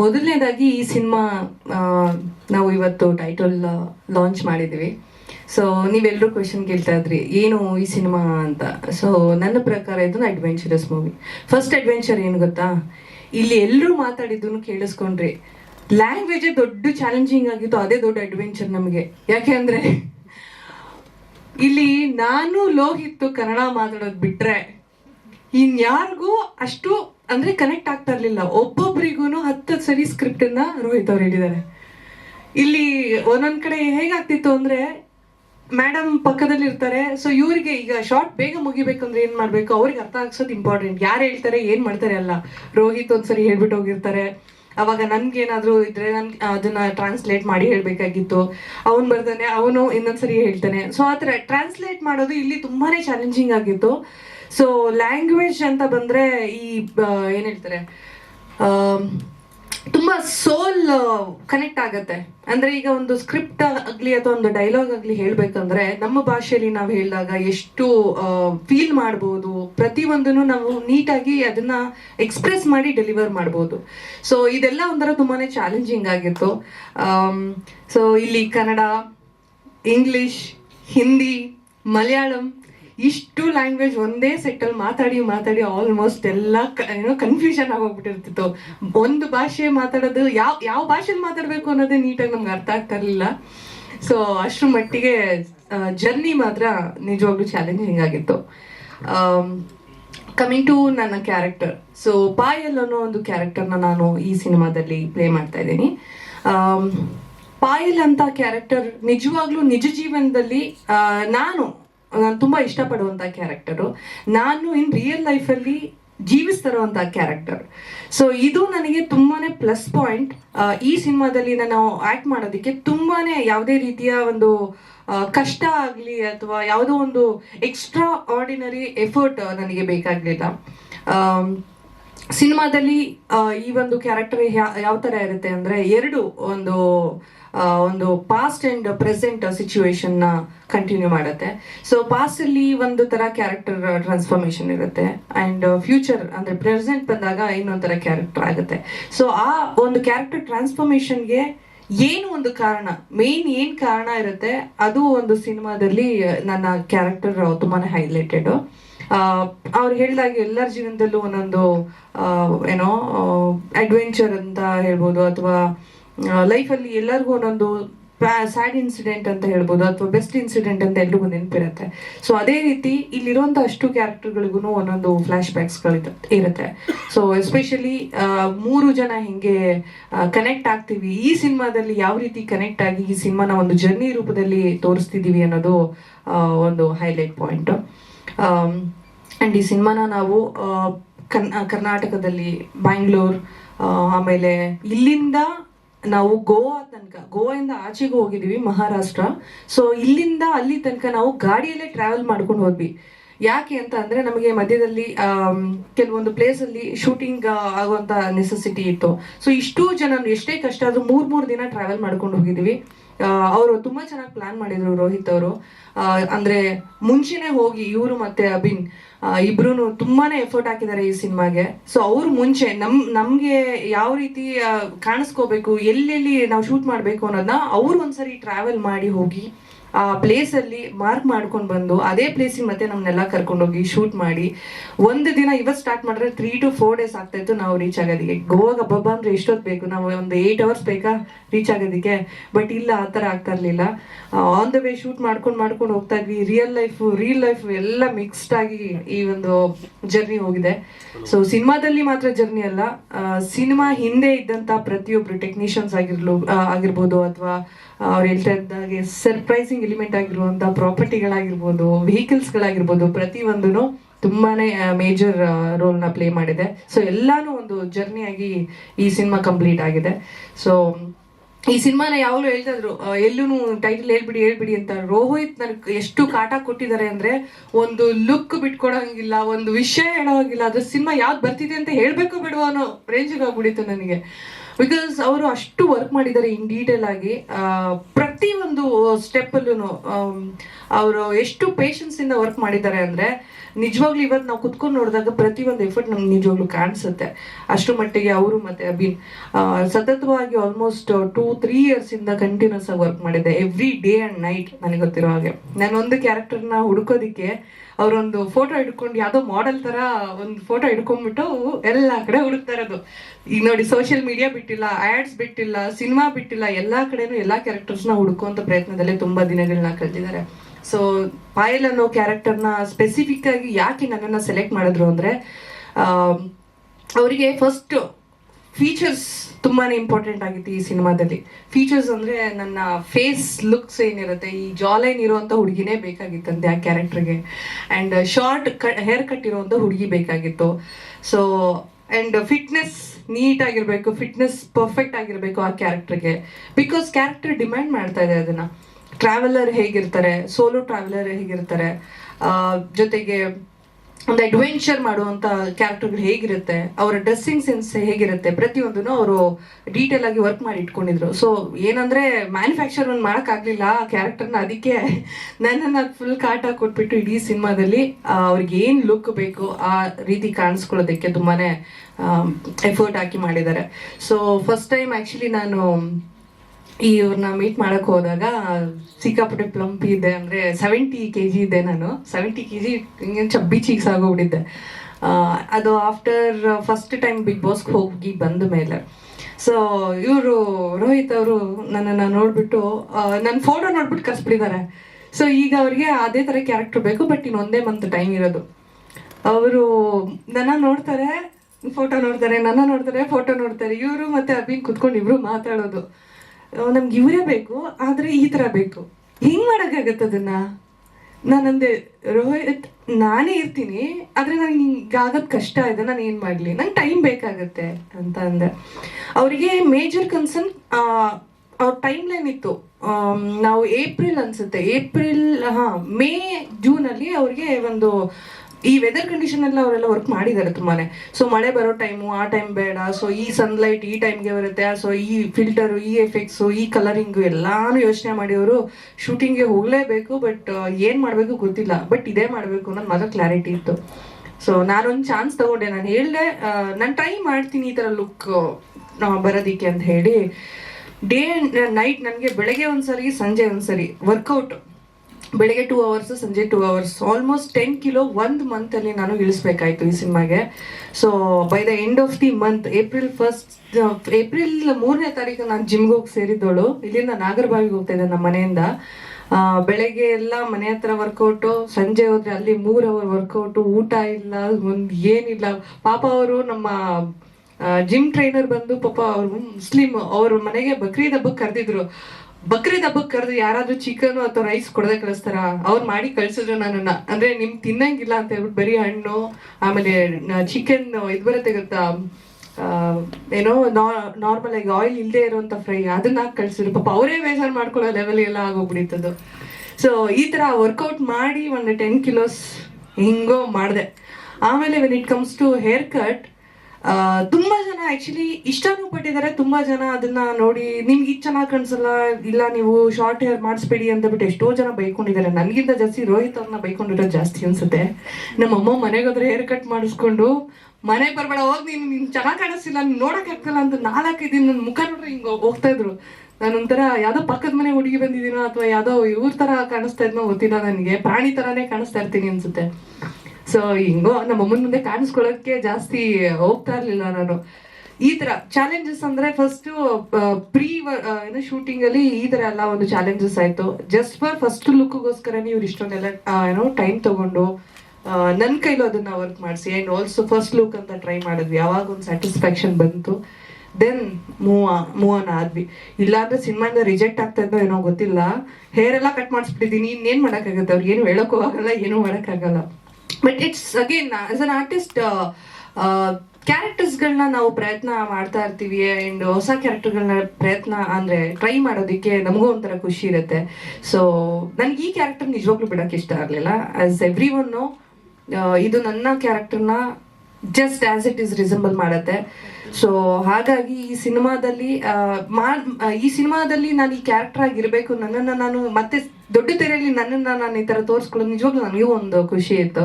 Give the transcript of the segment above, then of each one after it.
ಮೊದಲನೇದಾಗಿ ಈ ಸಿನಿಮಾ ನಾವು ಇವತ್ತು ಟೈಟಲ್ ಲಾಂಚ್ ಮಾಡಿದ್ವಿ ಸೊ ನೀವೆಲ್ಲರೂ ಕ್ವೆಶನ್ ಕೇಳ್ತಾ ಇದ್ರಿ, ಏನು ಈ ಸಿನಿಮಾ ಅಂತ? ಸೊ ನನ್ನ ಪ್ರಕಾರ ಇದು ಅಡ್ವೆಂಚರಸ್ ಮೂವಿ ಫಸ್ಟ್ ಅಡ್ವೆಂಚರ್ ಏನು ಗೊತ್ತಾ? ಇಲ್ಲಿ ಎಲ್ಲರೂ ಮಾತಾಡಿದ್ದನ್ನು ಕೇಳಿಸ್ಕೊಂಡ್ರಿ. ಲ್ಯಾಂಗ್ವೇಜೇ ದೊಡ್ಡ ಚಾಲೆಂಜಿಂಗ್ ಆಗಿತ್ತು, ಅದೇ ದೊಡ್ಡ ಅಡ್ವೆಂಚರ್ ನಮಗೆ. ಯಾಕೆ ಅಂದರೆ, ಇಲ್ಲಿ ನಾನು ಲೋಹಿತ್ತು ಕನ್ನಡ ಮಾತಾಡೋದು ಬಿಟ್ರೆ ಇನ್ಯಾರಿಗೂ ಅಷ್ಟು ಅಂದ್ರೆ ಕನೆಕ್ಟ್ ಆಗ್ತಾ ಇರ್ಲಿಲ್ಲ. ಒಬ್ಬೊಬ್ರಿಗೂ ಹತ್ತು ಸರಿ ಸ್ಕ್ರಿಪ್ಟ್ ಅನ್ನ ರೋಹಿತ್ ಅವ್ರು ಹೇಳಿದ್ದಾರೆ. ಇಲ್ಲಿ ಒಂದೊಂದ್ ಕಡೆ ಹೇಗಾಗ್ತಿತ್ತು ಅಂದ್ರೆ ಮೇಡಮ್ ಪಕ್ಕದಲ್ಲಿ ಇರ್ತಾರೆ ಸೊ ಇವರಿಗೆ ಈಗ ಶಾರ್ಟ್ ಬೇಗ ಮುಗಿಬೇಕಂದ್ರೆ ಏನ್ ಮಾಡ್ಬೇಕು? ಅವ್ರಿಗೆ ಅರ್ಥ ಆಗ್ಸೋದು ಇಂಪಾರ್ಟೆಂಟ್ ಯಾರು ಹೇಳ್ತಾರೆ, ಏನ್ ಮಾಡ್ತಾರೆ ಅಲ್ಲ. ರೋಹಿತ್ ಒಂದ್ಸರಿ ಹೇಳ್ಬಿಟ್ಟು ಹೋಗಿರ್ತಾರೆ. ಅವಾಗ ನನ್ಗೆ ಏನಾದ್ರು ಇದ್ರೆ ನನ್ ಅದನ್ನ ಟ್ರಾನ್ಸ್ಲೇಟ್ ಮಾಡಿ ಹೇಳ್ಬೇಕಾಗಿತ್ತು. ಅವನ್ ಬರ್ತಾನೆ ಅವನು ಇನ್ನೊಂದ್ಸರಿ ಹೇಳ್ತಾನೆ. ಸೊ ಆತರ ಟ್ರಾನ್ಸ್ಲೇಟ್ ಮಾಡೋದು ಇಲ್ಲಿ ತುಂಬಾನೇ ಚಾಲೆಂಜಿಂಗ್ ಆಗಿತ್ತು. ಸೊ ಲ್ಯಾಂಗ್ವೇಜ್ ಅಂತ ಬಂದ್ರೆ ಈ ಏನು ಹೇಳ್ತಾರೆ? ತುಂಬ ತುಂಬಾ ಸೋಲ್ ಕನೆಕ್ಟ್ ಆಗುತ್ತೆ. ಅಂದ್ರೆ ಈಗ ಒಂದು ಸ್ಕ್ರಿಪ್ಟ್ ಆಗಲಿ ಅಥವಾ ಒಂದು ಡೈಲಾಗ್ ಆಗಲಿ ಹೇಳ್ಬೇಕಂದ್ರೆ ನಮ್ಮ ಭಾಷೆಯಲ್ಲಿ ನಾವು ಹೇಳಿದಾಗ ಎಷ್ಟು ಫೀಲ್ ಮಾಡ್ಬೋದು. ಪ್ರತಿಯೊಂದನ್ನು ನಾವು ನೀಟಾಗಿ ಅದನ್ನ ಎಕ್ಸ್ಪ್ರೆಸ್ ಮಾಡಿ ಡೆಲಿವರ್ ಮಾಡ್ಬೋದು. ಸೊ ಇದೆಲ್ಲ ಒಂಥರ ತುಂಬಾನೇ ಚಾಲೆಂಜಿಂಗ್ ಆಗಿತ್ತು. ಸೊ ಇಲ್ಲಿ ಕನ್ನಡ ಇಂಗ್ಲಿಷ್ ಹಿಂದಿ ಮಲಯಾಳಂ ಇಷ್ಟು ಲ್ಯಾಂಗ್ವೇಜ್ ಒಂದೇ ಸೆಟ್ಟಲ್ಲಿ ಮಾತಾಡಿ ಮಾತಾಡಿ ಆಲ್ಮೋಸ್ಟ್ ಎಲ್ಲ ಏನೋ ಕನ್ಫ್ಯೂಷನ್ ಆಗೋಗ್ಬಿಟ್ಟಿರ್ತಿತ್ತು. ಒಂದು ಭಾಷೆ ಮಾತಾಡೋದು ಯಾವ ಯಾವ ಭಾಷೆಲಿ ಮಾತಾಡಬೇಕು ಅನ್ನೋದೇ ನೀಟಾಗಿ ನಮ್ಗೆ ಅರ್ಥ ಆಗ್ತಾ ಇರಲಿಲ್ಲ. ಸೊ ಅಷ್ಟರ ಮಟ್ಟಿಗೆ ಜರ್ನಿ ಮಾತ್ರ ನಿಜವಾಗ್ಲೂ ಚಾಲೆಂಜಿಂಗ್ ಆಗಿತ್ತು. ಕಮಿಂಗ್ ಟು ನನ್ನ ಕ್ಯಾರೆಕ್ಟರ್ ಸೊ ಪಾಯಲ್ ಅನ್ನೋ ಒಂದು ಕ್ಯಾರೆಕ್ಟರ್ನ ನಾನು ಈ ಸಿನಿಮಾದಲ್ಲಿ ಪ್ಲೇ ಮಾಡ್ತಾ ಇದ್ದೀನಿ. ಪಾಯಲ್ ಅಂತ ಕ್ಯಾರೆಕ್ಟರ್ ನಿಜವಾಗ್ಲೂ ನಿಜ ಜೀವನದಲ್ಲಿ ನಾನು ನಾನು ತುಂಬಾ ಇಷ್ಟಪಡುವಂತ ಕ್ಯಾರೆಕ್ಟರು ನಾನು ಇನ್ ರಿಯಲ್ ಲೈಫಲ್ಲಿ ಜೀವಿಸ್ತಿರುವಂತಹ ಕ್ಯಾರೆಕ್ಟರ್ ಸೊ ಇದು ನನಗೆ ತುಂಬಾನೇ ಪ್ಲಸ್ ಪಾಯಿಂಟ್ ಈ ಸಿನಿಮಾದಲ್ಲಿ ನಾನು ಆಕ್ಟ್ ಮಾಡೋದಕ್ಕೆ ತುಂಬಾನೇ ಯಾವುದೇ ರೀತಿಯ ಒಂದು ಕಷ್ಟ ಆಗಲಿ ಅಥವಾ ಯಾವುದೋ ಒಂದು ಎಕ್ಸ್ಟ್ರಾ ಆರ್ಡಿನರಿ ಎಫರ್ಟ್ ನನಗೆ ಬೇಕಾಗಲಿಲ್ಲ. ಸಿನಿಮಾದಲ್ಲಿ ಈ ಒಂದು ಕ್ಯಾರೆಕ್ಟರ್ ಯಾವ ತರ ಇರುತ್ತೆ ಅಂದ್ರೆ ಎರಡು ಒಂದು ಒಂದು ಪಾಸ್ಟ್ ಅಂಡ್ ಪ್ರೆಸೆಂಟ್ ಸಿಚುವೇಶನ್ನ ಕಂಟಿನ್ಯೂ ಮಾಡುತ್ತೆ. ಸೊ ಪಾಸ್ಟ್ ಅಲ್ಲಿ ಒಂದು ತರ ಕ್ಯಾರೆಕ್ಟರ್ ಟ್ರಾನ್ಸ್ಫಾರ್ಮೇಶನ್ ಇರುತ್ತೆ. ಅಂಡ್ ಫ್ಯೂಚರ್ ಅಂದ್ರೆ ಪ್ರೆಸೆಂಟ್ ಬಂದಾಗ ಇನ್ನೊಂದರ ಕ್ಯಾರೆಕ್ಟರ್ ಆಗುತ್ತೆ. ಸೊ ಆ ಒಂದು ಕ್ಯಾರೆಕ್ಟರ್ ಟ್ರಾನ್ಸ್ಫಾರ್ಮೇಶನ್ಗೆ ಏನು ಒಂದು ಕಾರಣ ಮೇನ್ ಏನ್ ಕಾರಣ ಇರುತ್ತೆ, ಅದು ಒಂದು ಸಿನಿಮಾದಲ್ಲಿ ನನ್ನ ಕ್ಯಾರೆಕ್ಟರ್ ತುಂಬಾನೇ ಹೈಲೈಟೆಡ್ ಅವ್ರು ಹೇಳಿದಾಗ ಎಲ್ಲರ ಜೀವನದಲ್ಲೂ ಒಂದೊಂದು ಏನೋ ಅಡ್ವೆಂಚರ್ ಅಂತ ಹೇಳ್ಬೋದು, ಅಥವಾ ಲೈಫಲ್ಲಿ ಎಲ್ಲರಿಗೂ ಒಂದೊಂದು ಸ್ಯಾಡ್ ಇನ್ಸಿಡೆಂಟ್ ಅಂತ ಹೇಳ್ಬೋದು, ಅಥವಾ ಬೆಸ್ಟ್ ಇನ್ಸಿಡೆಂಟ್ ಅಂತ ಎಲ್ರಿಗೂ ನೆನಪಿರುತ್ತೆ. ಸೊ ಅದೇ ರೀತಿ ಇಲ್ಲಿರುವಂಥ ಅಷ್ಟು ಕ್ಯಾರೆಕ್ಟರ್ಗಳಿಗೂ ಒಂದೊಂದು ಫ್ಲಾಶ್ ಬ್ಯಾಕ್ಸ್ಗಳು ಇರುತ್ತೆ. ಸೊ ಎಸ್ಪೆಷಲಿ ಮೂರು ಜನ ಹಿಂಗೆ ಕನೆಕ್ಟ್ ಆಗ್ತೀವಿ. ಈ ಸಿನಿಮಾದಲ್ಲಿ ಯಾವ ರೀತಿ ಕನೆಕ್ಟ್ ಆಗಿ ಈ ಸಿನಿಮಾನ ಒಂದು ಜರ್ನಿ ರೂಪದಲ್ಲಿ ತೋರಿಸ್ತಿದೀವಿ ಅನ್ನೋದು ಒಂದು ಹೈಲೈಟ್ ಪಾಯಿಂಟ್ ಅಂಡ್ ಈ ಸಿನಿಮಾನ ನಾವು ಕರ್ನಾಟಕದಲ್ಲಿ ಬ್ಯಾಂಗ್ಳೂರ್ ಆಮೇಲೆ ಇಲ್ಲಿಂದ ನಾವು ಗೋವಾ ತನಕ ಗೋವಾದಿಂದ ಆಚೆಗೂ ಹೋಗಿದ್ವಿ ಮಹಾರಾಷ್ಟ್ರ. ಸೊ ಇಲ್ಲಿಂದ ಅಲ್ಲಿ ತನಕ ನಾವು ಗಾಡಿಯಲ್ಲೇ ಟ್ರಾವೆಲ್ ಮಾಡ್ಕೊಂಡು ಹೋದ್ವಿ. ಯಾಕೆ ಅಂತ ಅಂದ್ರೆ ನಮಗೆ ಮಧ್ಯದಲ್ಲಿ ಕೆಲವೊಂದು ಪ್ಲೇಸ್ ಅಲ್ಲಿ ಶೂಟಿಂಗ್ ಆಗುವಂತ ನೆಸೆಸಿಟಿ ಇತ್ತು. ಸೊ ಇಷ್ಟು ಜನ ಎಷ್ಟೇ ಕಷ್ಟ ಆದ್ರೂ ಮೂರ್ ಮೂರ್ ದಿನ ಟ್ರಾವೆಲ್ ಮಾಡ್ಕೊಂಡು ಹೋಗಿದೀವಿ ಅವರು ತುಂಬಾ ಚೆನ್ನಾಗಿ ಪ್ಲಾನ್ ಮಾಡಿದ್ರು ರೋಹಿತ್ ಅವರು. ಅಂದ್ರೆ ಮುಂಚೆನೆ ಹೋಗಿ ಇವರು ಮತ್ತೆ ಅಭಿನ್ ಇಬ್ರು ತುಂಬಾನೇ ಎಫರ್ಟ್ ಹಾಕಿದ್ದಾರೆ ಈ ಸಿನಿಮಾಗೆ. ಸೊ ಅವ್ರು ಮುಂಚೆ ನಮ್, ನಮ್ಗೆ ಯಾವ ರೀತಿ ಕಾಣಿಸ್ಕೋಬೇಕು, ಎಲ್ಲೆಲ್ಲಿ ನಾವು ಶೂಟ್ ಮಾಡ್ಬೇಕು ಅನ್ನೋದನ್ನ ಅವ್ರು ಒಂದ್ಸರಿ ಟ್ರಾವೆಲ್ ಮಾಡಿ ಹೋಗಿ ಆ ಪ್ಲೇಸ್ ಅಲ್ಲಿ ಮಾರ್ಕ್ ಮಾಡ್ಕೊಂಡು ಬಂದು ಅದೇ ಪ್ಲೇಸಿಗೆ ಮತ್ತೆ ನಮ್ನೆಲ್ಲ ಕರ್ಕೊಂಡೋಗಿ ಶೂಟ್ ಮಾಡಿ ಒಂದು ದಿನ ಇವತ್ತು ಸ್ಟಾರ್ಟ್ ಮಾಡಿದ್ರೆ ತ್ರೀ ಟು ಫೋರ್ ಡೇಸ್ ಆಗ್ತಾ ಇತ್ತು ನಾವು ರೀಚ್ ಆಗೋದಕ್ಕೆ. ಗೋವಾಗ ಹಬ್ಬ ಅಂದ್ರೆ ಎಷ್ಟೊತ್ತು ಬೇಕು? ನಾವು ಒಂದು ಏಯ್ಟ್ ಅವರ್ಸ್ ಬೇಕಾ ರೀಚ್ ಆಗೋದಕ್ಕೆ? ಬಟ್ ಇಲ್ಲ, ಆ ಥರ ಆಗ್ತಾ ಇರಲಿಲ್ಲ. ಆನ್ ದ ವೇ ಶೂಟ್ ಮಾಡ್ಕೊಂಡು ಮಾಡ್ಕೊಂಡು ಹೋಗ್ತಾ ಇದ್ವಿ. ರಿಯಲ್ ಲೈಫ್ ರಿಯಲ್ ಲೈಫ್ ಎಲ್ಲ ಮಿಕ್ಸ್ಡ್ ಆಗಿ ಈ ಒಂದು ಜರ್ನಿ ಹೋಗಿದೆ. ಸೊ ಸಿನಿಮಾದಲ್ಲಿ ಮಾತ್ರ ಜರ್ನಿ ಅಲ್ಲ. ಸಿನಿಮಾ ಹಿಂದೆ ಇದ್ದಂತ ಪ್ರತಿಯೊಬ್ರು ಟೆಕ್ನಿಷಿಯನ್ಸ್ ಆಗಿರ್ಲು ಆಗಿರ್ಬೋದು ಅಥವಾ ಅವ್ರು ಹೇಳ್ತಾ ಇದ್ದಾಗೆ ಸರ್ಪ್ರೈಸಿಂಗ್ ಎಲಿಮೆಂಟ್ ಆಗಿರುವಂತ ಪ್ರಾಪರ್ಟಿಗಳಾಗಿರ್ಬೋದು ವೆಹಿಕಲ್ಸ್ಗಳಾಗಿರ್ಬೋದು ಪ್ರತಿಯೊಂದೂ ತುಂಬಾನೇ ಮೇಜರ್ ರೋಲ್ನ ಪ್ಲೇ ಮಾಡಿದೆ. ಸೊ ಎಲ್ಲಾನು ಒಂದು ಜರ್ನಿ ಆಗಿ ಈ ಸಿನಿಮಾ ಕಂಪ್ಲೀಟ್ ಆಗಿದೆ. ಸೊ ಈ ಸಿನಿಮಾನ ಯಾವಾಗಲೂ ಹೇಳ್ತಾ ಇದ್ರು ಎಲ್ಲೂ ಟೈಟಲ್ ಹೇಳ್ಬಿಡಿ ಹೇಳ್ಬಿಡಿ ಅಂತ ರೋಹಿತ್ ನನಗೆ ಎಷ್ಟು ಕಾಟ ಕೊಟ್ಟಿದ್ದಾರೆ ಅಂದ್ರೆ ಒಂದು ಲುಕ್ ಬಿಟ್ಕೊಡಂಗಿಲ್ಲ, ಒಂದು ವಿಷಯ ಹೇಳೋಂಗಿಲ್ಲ, ಅದ್ರ ಸಿನಿಮಾ ಯಾವ್ದು ಬರ್ತಿದೆ ಅಂತ ಹೇಳ್ಬೇಕು ಬಿಡುವ ಅನ್ನೋ ರೇಂಜಿಗೆ ನನಗೆ. ಬಿಕಾಸ್ ಅವರು ಅಷ್ಟು ವರ್ಕ್ ಮಾಡಿದ್ದಾರೆ ಇನ್ ಡೀಟೇಲ್ ಆಗಿ ಪ್ರತಿ ಒಂದು ಸ್ಟೆಪ್ ಅಲ್ಲೂ ಅವರು ಎಷ್ಟು ಪೇಷನ್ಸ್ ಇಂದ ವರ್ಕ್ ಮಾಡಿದ್ದಾರೆ ಅಂದ್ರೆ ನಿಜವಾಗ್ಲೂ ಇವತ್ತು ನಾವು ಕುತ್ಕೊಂಡು ನೋಡಿದಾಗ ಪ್ರತಿ ಒಂದು ಎಫರ್ಟ್ ನಮ್ಗೆ ನಿಜವಾಗ್ಲೂ ಕಾಣಿಸುತ್ತೆ. ಅಷ್ಟು ಮಟ್ಟಿಗೆ ಅವರು ಮತ್ತೆ ಅಭಿನ್ ಸತತವಾಗಿ ಆಲ್ಮೋಸ್ಟ್ ಟೂ ತ್ರೀ ಇಯರ್ಸ್ ಇಂದ ಕಂಟಿನ್ಯೂಸ್ ಆಗಿ ವರ್ಕ್ ಮಾಡಿದ್ದೆ. ಎವ್ರಿ ಡೇ ಅಂಡ್ ನೈಟ್ ನನಗೆ ಗೊತ್ತಿರೋ ಹಾಗೆ. ನಾನು ಒಂದು ಕ್ಯಾರೆಕ್ಟರ್ನ ಹುಡುಕೋದಿಕ್ಕೆ ಅವರೊಂದು ಫೋಟೋ ಹಿಡ್ಕೊಂಡು ಯಾವುದೋ ಮಾಡೆಲ್ ತರ ಒಂದು ಫೋಟೋ ಹಿಡ್ಕೊಂಡ್ಬಿಟ್ಟು ಎಲ್ಲ ಕಡೆ ಹುಡುಕ್ತಾ ಇರೋದು. ಈಗ ನೋಡಿ ಸೋಷಿಯಲ್ ಮೀಡಿಯಾ ಬಿಟ್ಟಿಲ್ಲ ಆಡ್ಸ್ ಬಿಟ್ಟಿಲ್ಲ ಸಿನಿಮಾ ಬಿಟ್ಟಿಲ್ಲ, ಎಲ್ಲಾ ಕಡೆನೂ ಎಲ್ಲಾ ಕ್ಯಾರೆಕ್ಟರ್ಸ್ನ ಹುಡುಕುವಂತ ಪ್ರಯತ್ನದಲ್ಲೇ ತುಂಬಾ ದಿನಗಳನ್ನ ಕಳೆದಿದ್ದಾರೆ. ಸೊ ಪಾಯಲ್ ಅನ್ನೋ ಕ್ಯಾರೆಕ್ಟರ್ನ ಸ್ಪೆಸಿಫಿಕ್ ಆಗಿ ಯಾಕೆ ನನ್ನನ್ನು ಸೆಲೆಕ್ಟ್ ಮಾಡಿದ್ರು ಅಂದರೆ ಅವರಿಗೆ ಫಸ್ಟ್ ಫೀಚರ್ಸ್ ತುಂಬಾ ಇಂಪಾರ್ಟೆಂಟ್ ಆಗಿತ್ತು ಈ ಸಿನಿಮಾದಲ್ಲಿ. ಫೀಚರ್ಸ್ ಅಂದರೆ ನನ್ನ ಫೇಸ್ ಲುಕ್ಸ್ ಏನಿರುತ್ತೆ, ಈ ಜಾಲೈನ್ ಇರುವಂಥ ಹುಡುಗಿನೇ ಬೇಕಾಗಿತ್ತಂತೆ ಆ ಕ್ಯಾರೆಕ್ಟರ್ಗೆ ಆ್ಯಂಡ್ ಶಾರ್ಟ್ ಹೇರ್ ಕಟ್ ಇರುವಂಥ ಹುಡುಗಿ ಬೇಕಾಗಿತ್ತು. ಸೊ ಆ್ಯಂಡ್ ಫಿಟ್ನೆಸ್ ನೀಟ್ ಆಗಿರಬೇಕು ಫಿಟ್ನೆಸ್ ಪರ್ಫೆಕ್ಟ್ ಆಗಿರಬೇಕು ಆ ಕ್ಯಾರೆಕ್ಟರ್ಗೆ ಬಿಕಾಸ್ ಕ್ಯಾರೆಕ್ಟರ್ ಡಿಮ್ಯಾಂಡ್ ಮಾಡ್ತಾ ಇದೆ ಅದನ್ನ. ಟ್ರಾವೆಲರ್ ಹೇಗಿರ್ತಾರೆ ಸೋಲೋ ಟ್ರಾವೆಲರ್ ಹೇಗಿರ್ತಾರೆ ಜೊತೆಗೆ ಒಂದು ಅಡ್ವೆಂಚರ್ ಮಾಡುವಂತ ಕ್ಯಾರೆಕ್ಟರ್ಗಳು ಹೇಗಿರುತ್ತೆ, ಅವರ ಡ್ರೆಸ್ಸಿಂಗ್ ಸೆನ್ಸ್ ಹೇಗಿರುತ್ತೆ, ಪ್ರತಿಯೊಂದನ್ನು ಅವರು ಡೀಟೇಲ್ ಆಗಿ ವರ್ಕ್ ಮಾಡಿ ಇಟ್ಕೊಂಡಿದ್ರು. ಸೊ ಏನಂದ್ರೆ ಮ್ಯಾನುಫ್ಯಾಕ್ಚರ್ ಒಂದು ಮಾಡೋಕ್ಕಾಗಲಿಲ್ಲ, ಆ ಕ್ಯಾರೆಕ್ಟರ್ನ ಅದಕ್ಕೆ ನನ್ನನ್ನು ಫುಲ್ ಕಾಟ ಕೊಟ್ಬಿಟ್ಟು ಇಡೀ ಸಿನಿಮಾದಲ್ಲಿ ಅವ್ರಿಗೆ ಏನು ಲುಕ್ ಬೇಕು ಆ ರೀತಿ ಕಾಣಿಸ್ಕೊಳ್ಳೋದಕ್ಕೆ ತುಂಬಾನೇ ಎಫರ್ಟ್ ಹಾಕಿ ಮಾಡಿದ್ದಾರೆ. ಸೊ ಫಸ್ಟ್ ಟೈಮ್ ಆ್ಯಕ್ಚುಲಿ ನಾನು ಇವ್ರನ್ನ ಮೀಟ್ ಮಾಡಕ್ ಹೋದಾಗ ಸಿಕ್ಕಾಪಟ್ಟೆ ಪ್ಲಂಪ್ ಇದೆ ಅಂದ್ರೆ ಸೆವೆಂಟಿ ಕೆ ಜಿ ಇದೆ ನಾನು. ಸೆವೆಂಟಿ ಕೆ ಜಿ ಹಿಂಗೆ ಚಬ್ಬಿ ಚೀಕ್ಸ್ ಆಗೋಗ್ಬಿಟ್ಟಿದ್ದೆ ಅದು ಆಫ್ಟರ್ ಫಸ್ಟ್ ಟೈಮ್ ಬಿಗ್ ಬಾಸ್ಗೆ ಹೋಗಿ ಬಂದ ಮೇಲೆ. ಸೊ ಇವರು ರೋಹಿತ್ ಅವರು ನನ್ನನ್ನು ನೋಡ್ಬಿಟ್ಟು ನನ್ನ ಫೋಟೋ ನೋಡ್ಬಿಟ್ಟು ಕರ್ಸ್ಬಿಟ್ಟಿದ್ದಾರೆ. ಸೊ ಈಗ ಅವ್ರಿಗೆ ಅದೇ ಥರ ಕ್ಯಾರೆಕ್ಟರ್ ಬೇಕು ಬಟ್ ಇನ್ನೊಂದೇ ಮಂತ್ ಟೈಮ್ ಇರೋದು. ಅವರು ನನ್ನ ನೋಡ್ತಾರೆ ಫೋಟೋ ನೋಡ್ತಾರೆ, ನನ್ನ ನೋಡ್ತಾರೆ ಫೋಟೋ ನೋಡ್ತಾರೆ. ಇವರು ಮತ್ತೆ ಅಭಿನ್ ಕುತ್ಕೊಂಡು ಇಬ್ರು ಮಾತಾಡೋದು. ನಮ್ಗೆ ಇವರೇ ಬೇಕು, ಆದ್ರೆ ಈ ತರ ಬೇಕು. ಹೆಂಗ್ ಮಾಡಕ್ಕಾಗತ್ತೆ ಅದನ್ನ? ನಾನಂದೆ, ರೋಹಿತ್, ನಾನೇ ಇರ್ತೀನಿ, ಆದ್ರೆ ನನಗೆ ಹಿಂಗಾಗದ್ ಕಷ್ಟ ಇದೆ, ನಾನು ಏನ್ ಮಾಡ್ಲಿ? ನಂಗೆ ಟೈಮ್ ಬೇಕಾಗತ್ತೆ ಅಂತ ಅಂದೆ. ಅವರಿಗೆ ಮೇಜರ್ ಕನ್ಸರ್ನ್ ಅವ್ರ ಟೈಮ್ ಲೈನ್ ಇತ್ತು ನಾವು ಏಪ್ರಿಲ್ ಅನ್ಸುತ್ತೆ. ಏಪ್ರಿಲ್, ಹಾ, ಮೇ ಜೂನ್ ಅಲ್ಲಿ ಅವ್ರಿಗೆ ಒಂದು ಈ ವೆದರ್ ಕಂಡೀಷನ್ ಎಲ್ಲ ಅವರೆಲ್ಲ ವರ್ಕ್ ಮಾಡಿದ್ದಾರೆ ತುಂಬಾನೇ. ಸೊ ಮಳೆ ಬರೋ ಟೈಮು ಆ ಟೈಮ್ ಬೇಡ. ಸೊ ಈ ಸನ್ಲೈಟ್ ಈ ಟೈಮ್ಗೆ ಬರುತ್ತೆ. ಸೊ ಈ ಫಿಲ್ಟರ್ ಈ ಎಫೆಕ್ಟ್ಸ್ ಈ ಕಲರಿಂಗ್ ಎಲ್ಲಾನು ಯೋಚನೆ ಮಾಡಿ ಅವರು ಶೂಟಿಂಗ್ಗೆ ಹೋಗಲೇಬೇಕು. ಬಟ್ ಏನ್ ಮಾಡ್ಬೇಕು ಗೊತ್ತಿಲ್ಲ. ಬಟ್ ಇದೇ ಮಾಡ್ಬೇಕು ಅನ್ನೋದು ಮಾತ್ರ ಕ್ಲಾರಿಟಿ ಇತ್ತು. ಸೊ ನಾನೊಂದು ಚಾನ್ಸ್ ತಗೊಂಡೆ. ನಾನು ಹೇಳ್ದೆ ನಾನು ಟ್ರೈ ಮಾಡ್ತೀನಿ ಈ ಥರ ಲುಕ್ ಬರೋದಿಕ್ಕೆ ಅಂತ ಹೇಳಿ. ಡೇ ನೈಟ್ ನನಗೆ ಬೆಳಗ್ಗೆ ಒಂದ್ಸರಿ, ಸಂಜೆ ಒಂದ್ಸರಿ ವರ್ಕೌಟ್ ಬೆಳಗ್ಗೆ ಟೂ ಅವರ್ಸ್ ಸಂಜೆ two hours almost ten kilo ಒಂದು ಮಂತಲ್ಲಿ ನಾನು ಇಳಿಸ್ಬೇಕಾಯ್ತು ಈ ಸಿನಿಮಾಗೆ. So by the end of the month April first April ಮೂರನೇ ತಾರೀಕು ನಾನು ಜಿಮ್ಗೆ ಹೋಗಿ ಸೇರಿದ್ದವಳು. ಇಲ್ಲಿಂದ ನಾಗರಬಾವಿಗೆ ಹೋಗ್ತಾ ಇದ್ದೆ ನಮ್ಮ ಮನೆಯಿಂದ. ಬೆಳಗ್ಗೆ ಎಲ್ಲ ಮನೆ ಹತ್ರ ವರ್ಕೌಟು ಸಂಜೆ ಹೋದ್ರೆ ಅಲ್ಲಿ ಮೂರ್ ಅವರ್ ವರ್ಕೌಟು ಊಟ ಇಲ್ಲ, ಒಂದು ಏನಿಲ್ಲ. ಪಾಪ ಅವರು ನಮ್ಮ ಜಿಮ್ ಟ್ರೈನರ್ ಬಂದು ಪಾಪ ಅವ್ರು ಮುಸ್ಲಿಮ್, ಅವ್ರ ಮನೆಗೆ ಬಕ್ರೀದ್ ಹಬ್ಬಕ್ಕೆ ಕರೆದಿದ್ರು. ಬಕ್ರೀದ್ ಹಬ್ಬಕ್ಕೆ ಕರೆದು ಯಾರಾದ್ರೂ ಚಿಕನ್ ಅಥವಾ ರೈಸ್ ಕೊಡದೆ ಕಳಿಸ್ತಾರ? ಅವ್ರು ಮಾಡಿ ಕಳ್ಸಿದ್ರು ನನ್ನನ್ನ. ಅಂದ್ರೆ ನಿಮ್ ತಿನ್ನಂಗಿಲ್ಲ ಅಂತ ಹೇಳ್ಬಿಟ್ಟು ಬರೀ ಹಣ್ಣು, ಆಮೇಲೆ ಚಿಕನ್ ಇದು ಬರುತ್ತೆ ಗೊತ್ತಾ? ಏನೋ ನಾರ್ಮಲ್ ಆಗಿ ಆಯಿಲ್ ಇಲ್ಲದೆ ಇರುವಂತ ಫ್ರೈ ಅದನ್ನ ಕಳ್ಸಿದ್ರು. ಪಾಪ ಅವರೇ ಬೇಜಾರು ಮಾಡ್ಕೊಳ್ಳೋ ಲೆವೆಲ್ ಎಲ್ಲ ಆಗೋಗ್ಬಿಡಿತ್ತದು ಸೊ ಈ ತರ ವರ್ಕೌಟ್ ಮಾಡಿ ಒಂದು ಟೆನ್ ಕಿಲೋಸ್ ಹಿಂಗೋ ಮಾಡಿದೆ. ಆಮೇಲೆ when it comes to haircut ತುಂಬಾ ಜನ ಆಕ್ಚುಲಿ ಇಷ್ಟನೂ ಪಟ್ಟಿದ್ದಾರೆ. ತುಂಬಾ ಜನ ಅದನ್ನ ನೋಡಿ ನಿಮ್ಗೆ ಇದು ಚೆನ್ನಾಗಿ ಕಾಣಿಸಲ್ಲ, ಇಲ್ಲ ನೀವು ಶಾರ್ಟ್ ಹೇರ್ ಮಾಡಿಸ್ಬೇಡಿ ಅಂತ ಬಿಟ್ಟು ಎಷ್ಟೋ ಜನ ಬೈಕೊಂಡಿದ್ದಾರೆ. ನನಗಿಂತ ಜಾಸ್ತಿ ರೋಹಿತ್ ಅವ್ರನ್ನ ಬೈಕೊಂಡಿರೋ ಜಾಸ್ತಿ ಅನ್ಸುತ್ತೆ. ನಮ್ಮ ಅಮ್ಮ ಮನೆಗೆ ಹೇರ್ ಕಟ್ ಮಾಡಿಸ್ಕೊಂಡು, ಮನೆಗೆ ಬರ್ಬೇಡ, ಹೋಗ್ ನೀನ್, ನಿನ್ ಚೆನ್ನಾಗಿ ಕಾಣಿಸ್ತಿಲ್ಲ ನೋಡಕ್ ಆಗ್ತಿಲ್ಲ ಅಂತ ನಾಲ್ಕೈದು ದಿನ ನನ್ನ ಮುಖ ನೋಡ್ರಿ ಹಿಂಗ ಹೋಗ್ತಾ ಇದ್ರು. ನಾನೊಂಥರ ಯಾವ್ದೋ ಪಕ್ಕದ ಮನೆ ಹುಡುಗಿ ಬಂದಿದ್ದೀನೋ ಅಥವಾ ಯಾವ್ದೋ ಇವ್ರ ತರ ಕಾಣಿಸ್ತಾ ಇದ್ನೋ ಗೊತ್ತಿಲ್ಲ ನನಗೆ. ಪ್ರಾಣಿ ತರಾನೇ ಕಾಣಿಸ್ತಾ ಇರ್ತೀನಿ ಅನ್ಸುತ್ತೆ. ಸೊ ಹಿಂಗೋ, ನಮ್ಮ ಅಮ್ಮನ ಮುಂದೆ ಕಾಣಿಸ್ಕೊಳ್ಳೋಕೆ ಜಾಸ್ತಿ ಹೋಗ್ತಾ ಇರ್ಲಿಲ್ಲ ನಾನು. ಈ ತರ ಚಾಲೆಂಜಸ್ ಅಂದ್ರೆ ಫಸ್ಟ್ ಪ್ರೀ ಏನೋ ಶೂಟಿಂಗ್ ಅಲ್ಲಿ ಈ ತರ ಎಲ್ಲ ಒಂದು ಚಾಲೆಂಜಸ್ ಆಯ್ತು. ಜಸ್ಟ್ ಫಾರ್ ಫಸ್ಟ್ ಲುಕ್ಗೋಸ್ಕರ ನೀವು ಇಷ್ಟೊಂದೆಲ್ಲ ಏನೋ ಟೈಮ್ ತಗೊಂಡು ನನ್ನ ಕೈಲೂ ಅದನ್ನ ವರ್ಕ್ ಮಾಡಿಸಿ. ಅಂಡ್ ಆಲ್ಸೋ ಫಸ್ಟ್ ಲುಕ್ ಅಂತ ಟ್ರೈ ಮಾಡಿದ್ವಿ. ಯಾವಾಗ ಒಂದು ಸ್ಯಾಟಿಸ್ಫ್ಯಾಕ್ಷನ್ ಬಂತು. ದೆನ್ ಮೂವ್ ಮೂವ್ ಆನ್ ಆದ್ವಿ. ಇಲ್ಲಾಂದ್ರೆ ಸಿನಿಮಾಯಿಂದ ರಿಜೆಕ್ಟ್ ಆಗ್ತಾ ಏನೋ ಗೊತ್ತಿಲ್ಲ. ಹೇರ್ ಎಲ್ಲ ಕಟ್ ಮಾಡಿಸ್ಬಿಟ್ಟಿದ್ದೀನಿ. ಇನ್ನೇನ್ ಮಾಡಕ್ಕಾಗತ್ತೆ? ಅವ್ರಿಗೆ ಏನು ಹೇಳೋಕ್ಕೂ ಆಗಲ್ಲ, ಏನೂ ಮಾಡಕ್ಕಾಗಲ್ಲ. But it's again as an artist ಕ್ಯಾರೆಕ್ಟರ್ಸ್ಗಳನ್ನ ನಾವು ಪ್ರಯತ್ನ ಮಾಡ್ತಾ ಇರ್ತೀವಿ. ಅಂಡ್ ಹೊಸ ಕ್ಯಾರೆಕ್ಟರ್ಗಳನ್ನ ಪ್ರಯತ್ನ ಅಂದ್ರೆ ಟ್ರೈ ಮಾಡೋದಕ್ಕೆ ನಮಗೂ ಒಂಥರ ಖುಷಿ ಇರುತ್ತೆ. ಸೊ ನನಗೆ ಈ ಕ್ಯಾರೆಕ್ಟರ್ ನಿಜವಾಗ್ಲೂ ಬಿಡಕ್ಕೆ ಇಷ್ಟ ಆಗಲಿಲ್ಲ. ಆಸ್ ಎವ್ರಿ ಒನ್ ಇದು ನನ್ನ ಕ್ಯಾರೆಕ್ಟರ್ನ just as it is resemble ಮಾಡುತ್ತೆ. ಸೊ ಹಾಗಾಗಿ ಈ ಸಿನಿಮಾದಲ್ಲಿ ಆ, ಈ ಸಿನಿಮಾದಲ್ಲಿ ನಾನು ಈ ಕ್ಯಾರೆಕ್ಟರ್ ಆಗಿರ್ಬೇಕು ನನ್ನನ್ನು ನಾನು ಮತ್ತೆ ದೊಡ್ಡ ತೆರೆಯಲ್ಲಿ ನನ್ನನ್ನು ನಾನು ಈ ತರ ತೋರಿಸ್ಕೊಳ್ಳೋದು ನಿಜವಾಗ್ಲೂ ನನಗೂ ಒಂದು ಖುಷಿ ಇತ್ತು.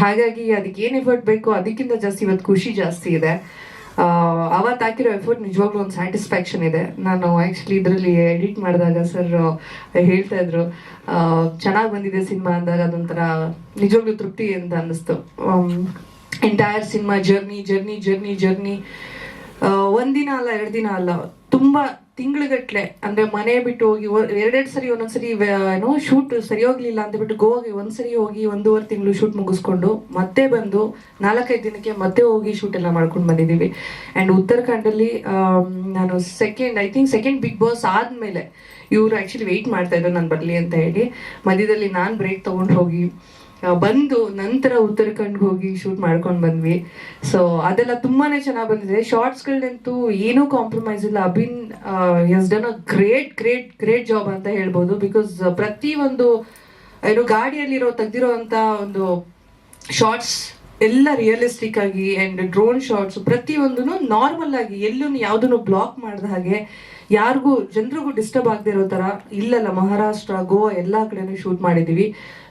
ಹಾಗಾಗಿ ಅದಕ್ಕೆ ಏನು ಎಫರ್ಟ್ ಬೇಕು ಅದಕ್ಕಿಂತ ಜಾಸ್ತಿ ಇವತ್ತು ಖುಷಿ ಜಾಸ್ತಿ ಇದೆ. ಅವತ್ತು ಹಾಕಿರೋ ಎಫರ್ಟ್ ನಿಜವಾಗ್ಲೂ ಒಂದು ಸ್ಯಾಟಿಸ್ಫ್ಯಾಕ್ಷನ್ ಇದೆ. ನಾನು ಆ್ಯಕ್ಚುಲಿ ಇದರಲ್ಲಿ ಎಡಿಟ್ ಮಾಡಿದಾಗ ಸರ್ ಹೇಳ್ತಾ ಇದ್ರು ಚೆನ್ನಾಗಿ ಬಂದಿದೆ ಸಿನಿಮಾ ಅಂದಾಗ ಅದೊಂಥರ ನಿಜವಾಗ್ಲೂ ತೃಪ್ತಿ ಅಂತ ಅನ್ನಿಸ್ತು. Entire cinema journey journey journey journey ಒಂದಿನ ಅಲ್ಲ, ಎರಡು ದಿನ ಅಲ್ಲ, ತುಂಬಾ ತಿಂಗಳುಗಟ್ಲೆ, ಅಂದ್ರೆ ಮನೆ ಬಿಟ್ಟು ಹೋಗಿ ಎರಡೆರಡು ಸರಿ ಒಂದೊಂದ್ಸರಿ ಸರಿ ಏನೋ ಶೂಟ್ ಸರಿ ಹೋಗ್ಲಿಲ್ಲ ಅಂತ ಬಿಟ್ಟು ಗೋವಾಗೆ ಒಂದ್ಸರಿ ಹೋಗಿ ಒಂದೂವರೆ ತಿಂಗಳು ಶೂಟ್ ಮುಗಿಸ್ಕೊಂಡು ಮತ್ತೆ ಬಂದು ನಾಲ್ಕೈದು ದಿನಕ್ಕೆ ಮತ್ತೆ ಹೋಗಿ ಶೂಟ್ ಎಲ್ಲ ಮಾಡ್ಕೊಂಡು ಬಂದಿದ್ದೀವಿ. ಅಂಡ್ ಉತ್ತರಾಖಂಡಲ್ಲಿ ನಾನು second I think second Bigg Boss ಆದ್ಮೇಲೆ ಇವರು ಆ್ಯಕ್ಚುಲಿ ವೆಯ್ಟ್ ಮಾಡ್ತಾ ಇದ್ರು ನಾನು ಬರಲಿ ಅಂತ ಹೇಳಿ. ಮಧ್ಯದಲ್ಲಿ ನಾನು ಬ್ರೇಕ್ ತೊಗೊಂಡು ಹೋಗಿ ಬಂದು ನಂತರ ಉತ್ತರಾಖಂಡ್ಗೆ ಹೋಗಿ ಶೂಟ್ ಮಾಡ್ಕೊಂಡು ಬಂದ್ವಿ. ಸೊ ಅದೆಲ್ಲ ತುಂಬಾನೇ ಚೆನ್ನಾಗಿ ಬಂದಿದೆ. ಶಾರ್ಟ್ಸ್ಗಳಂತೂ ಏನೂ ಕಾಂಪ್ರಮೈಸ್ ಇಲ್ಲ. Abhin has done a great great great job ಅಂತ ಹೇಳ್ಬೋದು. ಬಿಕಾಸ್ ಪ್ರತಿ ಒಂದು, ಏನು ಗಾಡಿಯಲ್ಲಿರೋ, ತೆಗ್ದಿರೋ ಅಂತ ಒಂದು ಶಾರ್ಟ್ಸ್ ಎಲ್ಲ ರಿಯಲಿಸ್ಟಿಕ್ ಆಗಿ ಅಂಡ್ ಡ್ರೋನ್ ಶಾರ್ಟ್ಸ್ ಪ್ರತಿಯೊಂದೂ ನಾರ್ಮಲ್ ಆಗಿ ಎಲ್ಲೂ ಯಾವುದನ್ನು ಬ್ಲಾಕ್ ಮಾಡಿದ ಹಾಗೆ ಯಾರಿಗೂ, ಜನರಿಗೂ ಡಿಸ್ಟರ್ಬ್ ಆಗದೆ ಇರೋ ತರ ಇಲ್ಲಲ್ಲ. ಮಹಾರಾಷ್ಟ್ರ, ಗೋವಾ ಎಲ್ಲ ಕಡೆನೂ ಶೂಟ್ ಮಾಡಿದೀವಿ.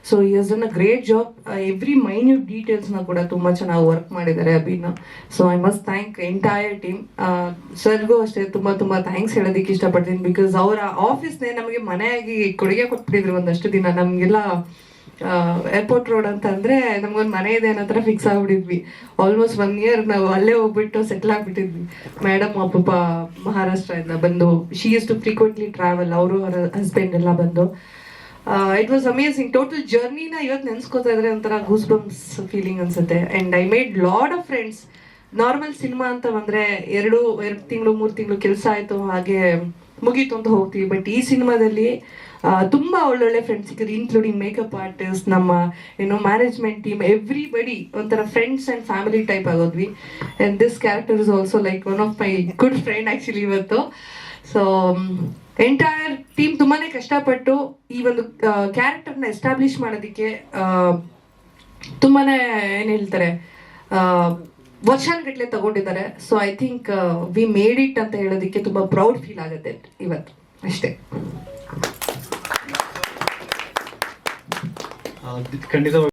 So is an a great job every minute ಡೀಟೇಲ್ಸ್ನ ಕೂಡ ತುಂಬಾ ಚೆನ್ನಾಗಿ ವರ್ಕ್ ಮಾಡಿದ್ದಾರೆ ಅಭಿನ. So I must thank entire team ಸರ್ಗೂ ಅಷ್ಟೇ ತುಂಬಾ ತುಂಬಾ ಥ್ಯಾಂಕ್ಸ್ ಹೇಳೋದಕ್ಕೆ ಇಷ್ಟಪಡ್ತೀನಿ. ಬಿಕಾಸ್ ಅವರ ಆಫೀಸ್ನೇ ನಮಗೆ ಮನೆಯಾಗಿ ಕೊಡುಗೆ ಕೊಟ್ಬಿಟ್ಟಿದ್ರು ಒಂದಷ್ಟು ದಿನ. ನಮಗೆಲ್ಲ ಏರ್ಪೋರ್ಟ್ ರೋಡ್ ಅಂತ ಅಂದ್ರೆ ನಮ್ಗೊಂದು ಮನೆ ಇದೆ ಅನ್ನೋ ಥರ ಫಿಕ್ಸ್ ಆಗ್ಬಿಟ್ಟಿದ್ವಿ. ಆಲ್ಮೋಸ್ಟ್ ಒನ್ ಇಯರ್ ನಾವು ಅಲ್ಲೇ ಹೋಗ್ಬಿಟ್ಟು ಸೆಟ್ಲ್ ಆಗ್ಬಿಟ್ಟಿದ್ವಿ. ಮೇಡಮ್ ಪಾಪ ಮಹಾರಾಷ್ಟ್ರದಿಂದ ಬಂದು she is to frequently travel ಅವರು, ಅವರ ಹಸ್ಬೆಂಡ್ ಎಲ್ಲ ಬಂದು. ಇಟ್ ವಾಸ್ ಅಮೇಸಿಂಗ್ ಟೋಟಲ್ ಜರ್ನಿನ ಇವತ್ತು ನೆನ್ಸ್ಕೋತಾ ಇದ್ರೆ ಒಂಥರ ಗೂಸ್ ಬಂಪ್ಸ್ ಫೀಲಿಂಗ್ ಅನ್ಸುತ್ತೆ. And I made lot of friends normal cinema ಅಂತ ಬಂದ್ರೆ ಎರಡು ಎರಡು ತಿಂಗಳು, ಮೂರು ತಿಂಗಳು ಕೆಲಸ ಆಯ್ತು, ಹಾಗೆ ಮುಗೀತು ಅಂತ ಹೋಗ್ತೀವಿ. ಬಟ್ ಈ ಸಿನಿಮಾದಲ್ಲಿ ತುಂಬಾ ಒಳ್ಳೊಳ್ಳೆ ಫ್ರೆಂಡ್ಸ್ ಸಿಕ್ಕಿದ್ರು ಇನ್ಕ್ಲೂಡಿಂಗ್ ಮೇಕಪ್ ಆರ್ಟಿಸ್ಟ್ ನಮ್ಮ ಏನೋ ಮ್ಯಾನೇಜ್ಮೆಂಟ್ ಟೀಮ್ ಎವ್ರಿಬಡಿ ಒಂಥರ friends and family type ಆಗೋದ್ವಿ. And this character is also like one of my good friend actually ಇವತ್ತು. ಸೊ ಎಂಟೈರ್ ಟೀಮ್ ತುಂಬಾನೇ ಕಷ್ಟಪಟ್ಟು ಈ ಒಂದು ಕ್ಯಾರೆಕ್ಟರ್ನ ಎಸ್ಟಾಬ್ಲಿಷ್ ಮಾಡೋದಕ್ಕೆ ತುಂಬಾನೇ, ಏನ್ ಹೇಳ್ತಾರೆ ವರ್ಷಾನುಗಟ್ಲೆ ತಗೊಂಡಿದ್ದಾರೆ. So I think we made it ಅಂತ ಹೇಳೋದಕ್ಕೆ ತುಂಬಾ ಪ್ರೌಡ್ ಫೀಲ್ ಆಗುತ್ತೆ ಇವತ್ತು. ಅಷ್ಟೇ. ಆ, ಖಂಡಿತವಾಗಿ